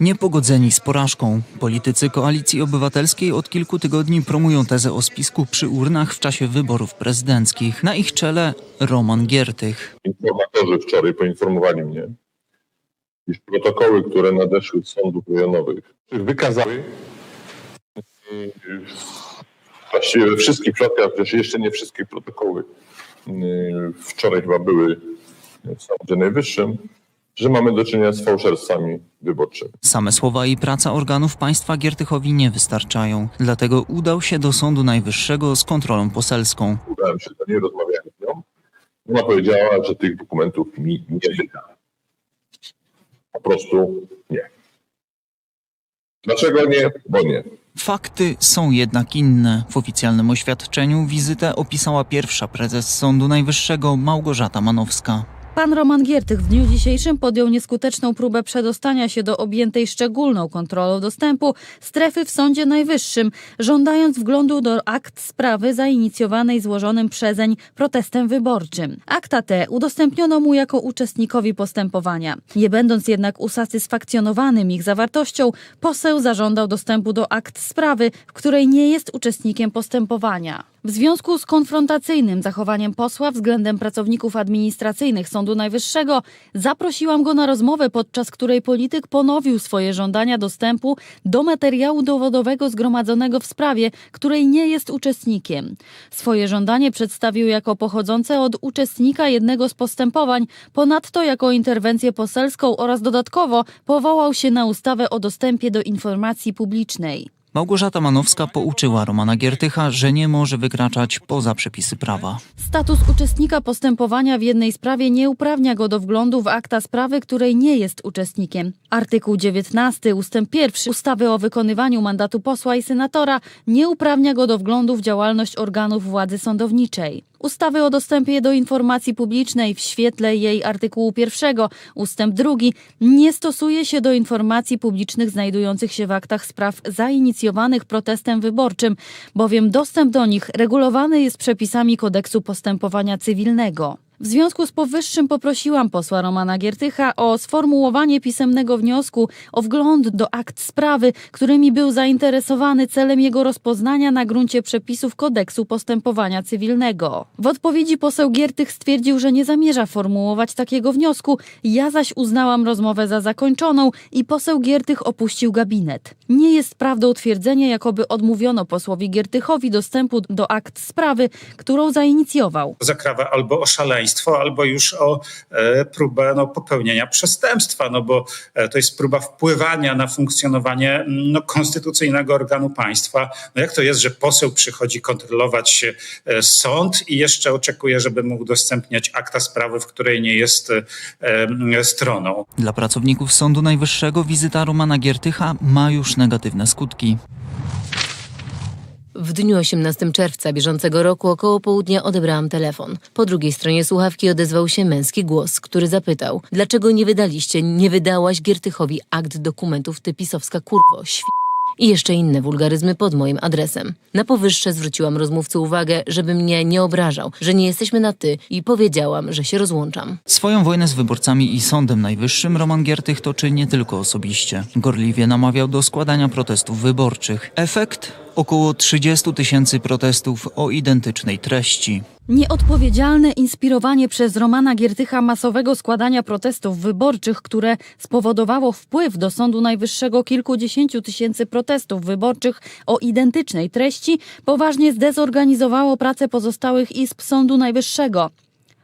Niepogodzeni z porażką, politycy Koalicji Obywatelskiej od kilku tygodni promują tezę o spisku przy urnach w czasie wyborów prezydenckich. Na ich czele Roman Giertych. Informatorzy wczoraj poinformowali mnie, iż protokoły, które nadeszły z sądów rejonowych, wykazały właściwie we wszystkich przypadkach, chociaż jeszcze nie wszystkie protokoły yy, wczoraj chyba były w Sądzie Najwyższym, że mamy do czynienia z fałszerstwami wyborczymi. Same słowa i praca organów państwa Giertychowi nie wystarczają. Dlatego udał się do Sądu Najwyższego z kontrolą poselską. Udałem się do niej, rozmawiałem z nią. Ona powiedziała, że tych dokumentów mi nie wyda. Po prostu nie. Dlaczego nie? Bo nie. Fakty są jednak inne. W oficjalnym oświadczeniu wizytę opisała pierwsza prezes Sądu Najwyższego Małgorzata Manowska. Pan Roman Giertych w dniu dzisiejszym podjął nieskuteczną próbę przedostania się do objętej szczególną kontrolą dostępu strefy w Sądzie Najwyższym, żądając wglądu do akt sprawy zainicjowanej złożonym przezeń protestem wyborczym. Akta te udostępniono mu jako uczestnikowi postępowania. Nie będąc jednak usatysfakcjonowanym ich zawartością, poseł zażądał dostępu do akt sprawy, w której nie jest uczestnikiem postępowania. W związku z konfrontacyjnym zachowaniem posła względem pracowników administracyjnych Sądu Najwyższego zaprosiłam go na rozmowę, podczas której polityk ponowił swoje żądania dostępu do materiału dowodowego zgromadzonego w sprawie, której nie jest uczestnikiem. Swoje żądanie przedstawił jako pochodzące od uczestnika jednego z postępowań, ponadto jako interwencję poselską oraz dodatkowo powołał się na ustawę o dostępie do informacji publicznej. Małgorzata Manowska pouczyła Romana Giertycha, że nie może wykraczać poza przepisy prawa. Status uczestnika postępowania w jednej sprawie nie uprawnia go do wglądu w akta sprawy, której nie jest uczestnikiem. Artykuł 19 ustęp 1 ustawy o wykonywaniu mandatu posła i senatora nie uprawnia go do wglądu w działalność organów władzy sądowniczej. Ustawy o dostępie do informacji publicznej w świetle jej artykułu 1 ustęp 2 nie stosuje się do informacji publicznych znajdujących się w aktach spraw zainicjowanych protestem wyborczym, bowiem dostęp do nich regulowany jest przepisami kodeksu postępowania cywilnego. W związku z powyższym poprosiłam posła Romana Giertycha o sformułowanie pisemnego wniosku o wgląd do akt sprawy, którymi był zainteresowany celem jego rozpoznania na gruncie przepisów kodeksu postępowania cywilnego. W odpowiedzi poseł Giertych stwierdził, że nie zamierza formułować takiego wniosku, ja zaś uznałam rozmowę za zakończoną i poseł Giertych opuścił gabinet. Nie jest prawdą twierdzenie, jakoby odmówiono posłowi Giertychowi dostępu do akt sprawy, którą zainicjował. zakrawa albo o albo już o e, próbę no, popełnienia przestępstwa, no bo e, to jest próba wpływania na funkcjonowanie mm, no, konstytucyjnego organu państwa. No jak to jest, że poseł przychodzi kontrolować e, sąd i jeszcze oczekuje, żeby mu udostępniać akta sprawy, w której nie jest stroną? Dla pracowników Sądu Najwyższego wizyta Romana Giertycha ma już negatywne skutki. W dniu 18 czerwca bieżącego roku około południa odebrałam telefon. Po drugiej stronie słuchawki odezwał się męski głos, który zapytał: Dlaczego nie wydaliście, nie wydałaś Giertychowi akt dokumentów typisowska kurwo, świ... I jeszcze inne wulgaryzmy pod moim adresem. Na powyższe zwróciłam rozmówcy uwagę, żeby mnie nie obrażał, że nie jesteśmy na ty i powiedziałam, że się rozłączam. Swoją wojnę z wyborcami i Sądem Najwyższym Roman Giertych toczy nie tylko osobiście. Gorliwie namawiał do składania protestów wyborczych. Efekt? Około 30 tysięcy protestów o identycznej treści. Nieodpowiedzialne inspirowanie przez Romana Giertycha masowego składania protestów wyborczych, które spowodowało wpływ do Sądu Najwyższego kilkudziesięciu tysięcy protestów wyborczych o identycznej treści, poważnie zdezorganizowało pracę pozostałych izb Sądu Najwyższego.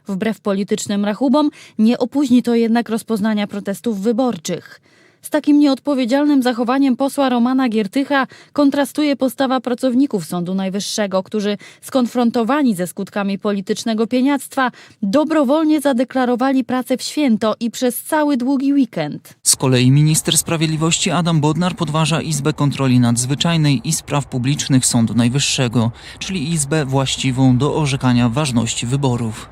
Wbrew politycznym rachubom, nie opóźni to jednak rozpoznania protestów wyborczych. Z takim nieodpowiedzialnym zachowaniem posła Romana Giertycha kontrastuje postawa pracowników Sądu Najwyższego, którzy skonfrontowani ze skutkami politycznego pieniactwa dobrowolnie zadeklarowali pracę w święto i przez cały długi weekend. Z kolei minister sprawiedliwości Adam Bodnar podważa Izbę Kontroli Nadzwyczajnej i Spraw Publicznych Sądu Najwyższego, czyli izbę właściwą do orzekania ważności wyborów.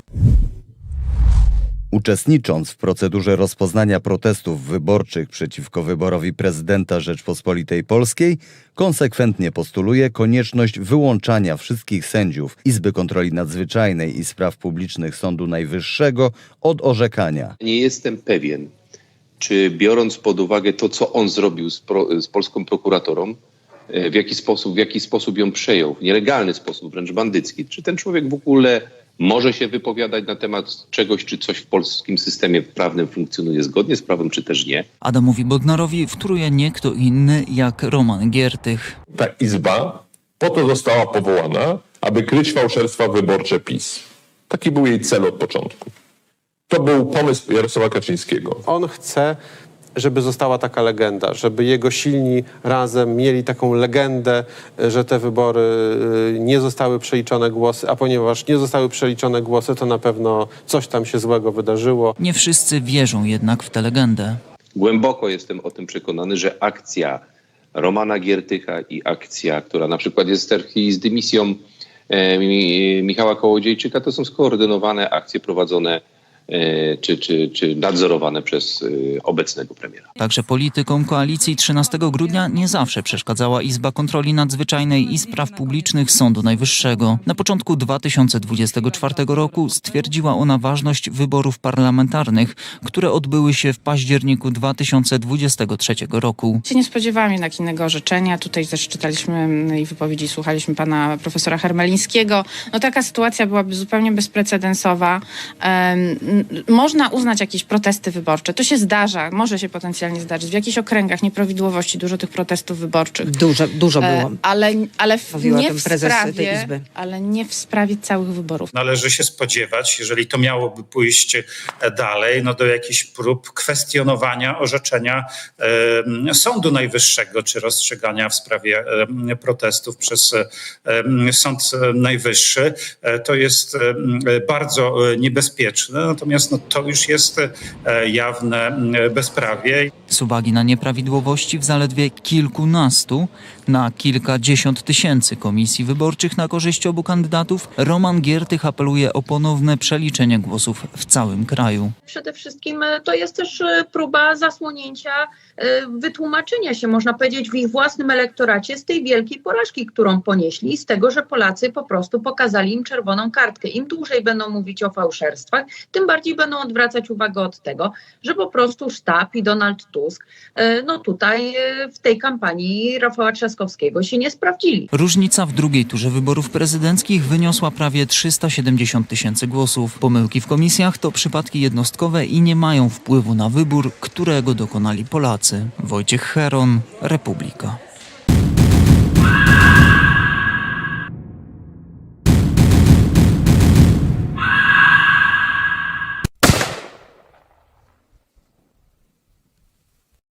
Uczestnicząc w procedurze rozpoznania protestów wyborczych przeciwko wyborowi prezydenta Rzeczpospolitej Polskiej, konsekwentnie postuluje konieczność wyłączania wszystkich sędziów Izby Kontroli Nadzwyczajnej i Spraw Publicznych Sądu Najwyższego od orzekania. Nie jestem pewien, czy biorąc pod uwagę to, co on zrobił z, pro, z polską prokuratorą, e, w jaki, sposób, w jaki sposób ją przejął, w nielegalny sposób, wręcz bandycki, czy ten człowiek w ogóle może się wypowiadać na temat czegoś, czy coś w polskim systemie prawnym funkcjonuje zgodnie z prawem, czy też nie. Adamowi Bodnarowi wtóruje nie kto inny jak Roman Giertych. Ta izba po to została powołana, aby kryć fałszerstwa wyborcze PiS. Taki był jej cel od początku. To był pomysł Jarosława Kaczyńskiego. On chce, żeby została taka legenda, żeby jego silni razem mieli taką legendę, że te wybory y, nie zostały przeliczone głosy, a ponieważ nie zostały przeliczone głosy, to na pewno coś tam się złego wydarzyło. Nie wszyscy wierzą jednak w tę legendę. Głęboko jestem o tym przekonany, że akcja Romana Giertycha i akcja, która na przykład jest z dymisją e, Mi- Michała Kołodziejczyka, to są skoordynowane akcje prowadzone e, czy, czy, czy nadzorowane przez e, obecnego premiera. Także politykom koalicji 13 grudnia nie zawsze przeszkadzała Izba Kontroli Nadzwyczajnej i Spraw Publicznych Sądu Najwyższego. Na początku 2024 roku stwierdziła ona ważność wyborów parlamentarnych, które odbyły się w październiku 2023 roku. się nie spodziewałam jednak innego orzeczenia. Tutaj też czytaliśmy mm, i wypowiedzi słuchaliśmy pana profesora Hermelińskiego. No taka sytuacja byłaby zupełnie bezprecedensowa. N- można uznać jakieś protesty wyborcze. To się zdarza, może się potencjalnie zdarzyć. W jakichś okręgach nieprawidłowości, dużo tych protestów wyborczych. Dużo, dużo E, było. Ale, ale Mówiła nie w prezes tej sprawie, Izby. ale nie w sprawie całych wyborów. Należy się spodziewać, jeżeli to miałoby pójść e, dalej, no do jakichś prób kwestionowania orzeczenia e, Sądu Najwyższego, czy rozstrzygania w sprawie e, protestów przez e, Sąd Najwyższy. E, To jest e, bardzo e, niebezpieczne, natomiast no, to już jest e, jawne e, bezprawie. Z uwagi na nieprawidłowości w zaledwie kilkunastu na kilkadziesiąt tysięcy komisji wyborczych na korzyść obu kandydatów, Roman Giertych apeluje o ponowne przeliczenie głosów w całym kraju. przede wszystkim e, to jest też próba zasłonięcia, wytłumaczenia się, można powiedzieć, w ich własnym elektoracie z tej wielkiej porażki, którą ponieśli, z tego, że Polacy po prostu pokazali im czerwoną kartkę. Im dłużej będą mówić o fałszerstwach, tym bardziej będą odwracać uwagę od tego, że po prostu sztab i Donald Tusk, e, no tutaj e, w tej kampanii Rafała Trzaskowskiego się nie sprawdzili. Różnica w drugiej turze wyborów prezydenckich wyniosła prawie 370 tysięcy głosów. Pomyłki w komisjach to przypadki jednostkowe i nie mają wpływu na wybór, którego dokonali Polacy. Wojciech Heron, Republika.